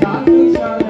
সাধু সার